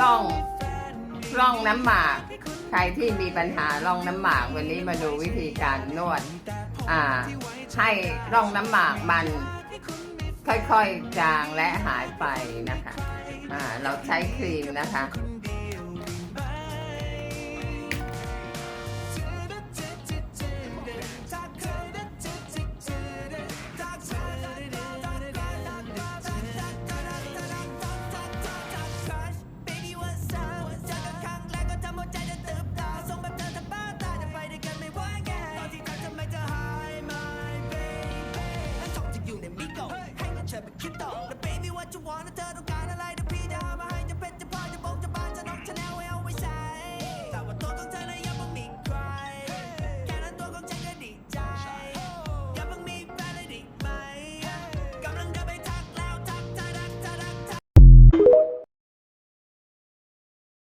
ร่องร่องน้ำหมาก ใครที่มีปัญหาร่องน้ำหมาก วันนี้มาดูวิธีการนวด อ่า ให้ร่องน้ำหมากมัน ค่อยๆจางและหายไปนะคะ อ่า เราใช้ครีมนะคะ